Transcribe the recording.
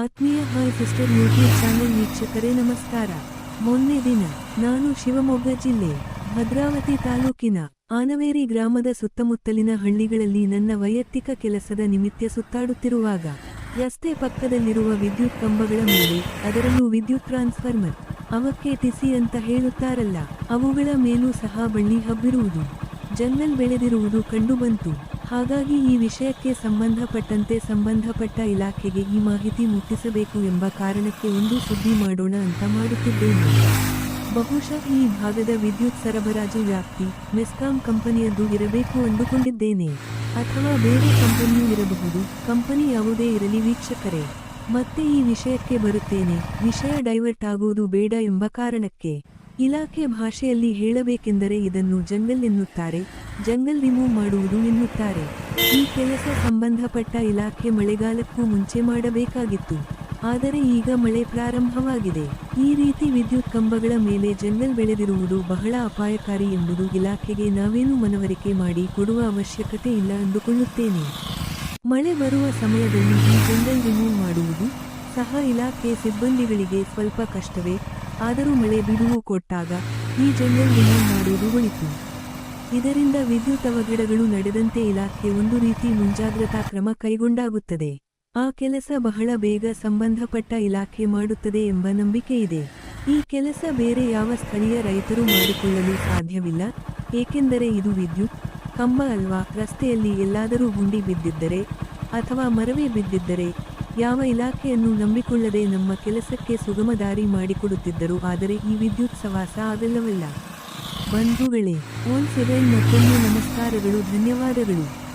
ಆತ್ಮೀಯ hi sister YouTube channel ವೀಕ್ಷಕರೇ ನಮಸ್ಕಾರ. ಮೊನ್ನೆ ದಿನ ನಾನು ಶಿವಮೊಗ್ಗ ಜಿಲ್ಲೆ ಭದ್ರಾವತಿ ತಾಲೂಕಿನ ಆನವೇರಿ ಗ್ರಾಮದ ಸುತ್ತಮುತ್ತಲಿನ ಹಳ್ಳಿಗಳಲ್ಲಿ ನನ್ನ ವೈಯಕ್ತಿಕ ಕೆಲಸದ ನಿಮಿತ್ತ ಸುತ್ತಾಡುತ್ತಿರುವಾಗ ರಸ್ತೆ ಪಕ್ಕದಲ್ಲಿರುವ ವಿದ್ಯುತ್ ಕಂಬಗಳ ಮೇಲೆ ಅದರಲ್ಲೂ ವಿದ್ಯುತ್ ಟ್ರಾನ್ಸ್ಫಾರ್ಮರ್ ಅವಕ್ಕೆ ಟಿಸಿ ಅಂತ ಹೇಳುತ್ತಾರಲ್ಲ, ಅವುಗಳ ಮೇಲೂ ಸಹ ಬಳ್ಳಿ ಹಬ್ಬಿರುವುದು. ಜಂಗಲ್ ಬೆಳೆದಿರುವುದು ಕಂಡುಬಂತು. ಹಾಗಾಗಿ ಈ ವಿಷಯಕ್ಕೆ ಸಂಬಂಧಪಟ್ಟಂತೆ ಸಂಬಂಧಪಟ್ಟ ಇಲಾಖೆಗೆ ಈ ಮಾಹಿತಿ ಮುಟ್ಟಿಸಬೇಕು ಎಂಬ ಕಾರಣಕ್ಕೆ ಒಂದು ಸುದ್ದಿ ಮಾಡೋಣ ಅಂತ ಮಾಡುತ್ತಿದ್ದೇನೆ. ಬಹುಶಃ ಈ ಭಾಗದ ವಿದ್ಯುತ್ ಸರಬರಾಜು ವ್ಯಾಪ್ತಿ ಮೆಸ್ಕಾಂ ಕಂಪನಿಯದ್ದು ಇರಬೇಕು ಅಂದುಕೊಂಡಿದ್ದೇನೆ. ಅಥವಾ ಬೇರೆ ಕಂಪನಿಯೂ ಇರಬಹುದು, ಕಂಪನಿ ಯಾವುದೇ ಇರಲಿ ವೀಕ್ಷಕರೇ. ಮತ್ತೆ ಈ ವಿಷಯಕ್ಕೆ ಬರುತ್ತೇನೆ, ವಿಷಯ ಡೈವರ್ಟ್ ಆಗುವುದು ಬೇಡ ಎಂಬ ಕಾರಣಕ್ಕೆ. ಇಲಾಖೆ ಭಾಷೆಯಲ್ಲಿ ಹೇಳಬೇಕೆಂದರೆ ಇದನ್ನು ಜಂಗಲ್ ಎನ್ನುತ್ತಾರೆ, ಜಂಗಲ್ ರಿಮೂವ್ ಮಾಡುವುದು ಎನ್ನುತ್ತಾರೆ. ಈ ಕೆಲಸ ಸಂಬಂಧಪಟ್ಟ ಇಲಾಖೆ ಮಳೆಗಾಲಕ್ಕೂ ಮುಂಚೆ ಮಾಡಬೇಕಾಗಿತ್ತು, ಆದರೆ ಈಗ ಮಳೆ ಪ್ರಾರಂಭವಾಗಿದೆ. ಈ ರೀತಿ ವಿದ್ಯುತ್ ಕಂಬಗಳ ಮೇಲೆ ಜಂಗಲ್ ಬೆಳೆದಿರುವುದು ಬಹಳ ಅಪಾಯಕಾರಿ ಎಂಬುದು ಇಲಾಖೆಗೆ ನಾವೇನು ಮನವರಿಕೆ ಮಾಡಿ ಕೊಡುವ ಅವಶ್ಯಕತೆ ಇಲ್ಲ ಅಂದುಕೊಳ್ಳುತ್ತೇನೆ. ಮಳೆ ಬರುವ ಸಮಯದಲ್ಲಿ ಈ ಜಂಗಲ್ ರಿಮೂವ್ ಮಾಡುವುದು ಸಹ ಇಲಾಖೆ ಸಿಬ್ಬಂದಿಗಳಿಗೆ ಸ್ವಲ್ಪ ಕಷ್ಟವೇ ಆದರೂ ಮಳೆ ಬಿಡುವು ಕೊಟ್ಟಾಗ ಈ ಜಂಗಲ್ ವಿಮೆ ಮಾಡುವುದು ಒಳಿತು. ಇದರಿಂದ ವಿದ್ಯುತ್ ಅವಘಡಗಳು ನಡೆದಂತೆ ಇಲಾಖೆ ಒಂದು ರೀತಿ ಮುಂಜಾಗ್ರತಾ ಕ್ರಮ ಕೈಗೊಂಡಾಗುತ್ತದೆ. ಆ ಕೆಲಸ ಬಹಳ ಬೇಗ ಸಂಬಂಧಪಟ್ಟ ಇಲಾಖೆ ಮಾಡುತ್ತದೆ ಎಂಬ ನಂಬಿಕೆ ಇದೆ. ಈ ಕೆಲಸ ಬೇರೆ ಯಾವ ಸ್ಥಳೀಯ ರೈತರು ಮಾಡಿಕೊಳ್ಳಲು ಸಾಧ್ಯವಿಲ್ಲ. ಏಕೆಂದರೆ ಇದು ವಿದ್ಯುತ್, ಕಂಬ ಅಲ್ವಾ? ರಸ್ತೆಯಲ್ಲಿ ಎಲ್ಲಾದರೂ ಗುಂಡಿ ಬಿದ್ದಿದ್ದರೆ ಅಥವಾ ಮರವೇ ಬಿದ್ದಿದ್ದರೆ ಯಾವ ಇಲಾಖೆಯನ್ನು ನಂಬಿಕೊಳ್ಳದೆ ನಮ್ಮ ಕೆಲಸಕ್ಕೆ ಸುಗಮ ದಾರಿ ಮಾಡಿಕೊಡುತ್ತಿದ್ದರು, ಆದರೆ ಈ ವಿದ್ಯುತ್ ಸವಾಸ ಆಗಲ್ಲವಲ್ಲ ಬಂಧುಗಳೇ ಓನ್ ಸೆವೆನ್ ಮತ್ತೊಮ್ಮೆ ನಮಸ್ಕಾರಗಳು, ಧನ್ಯವಾದಗಳು.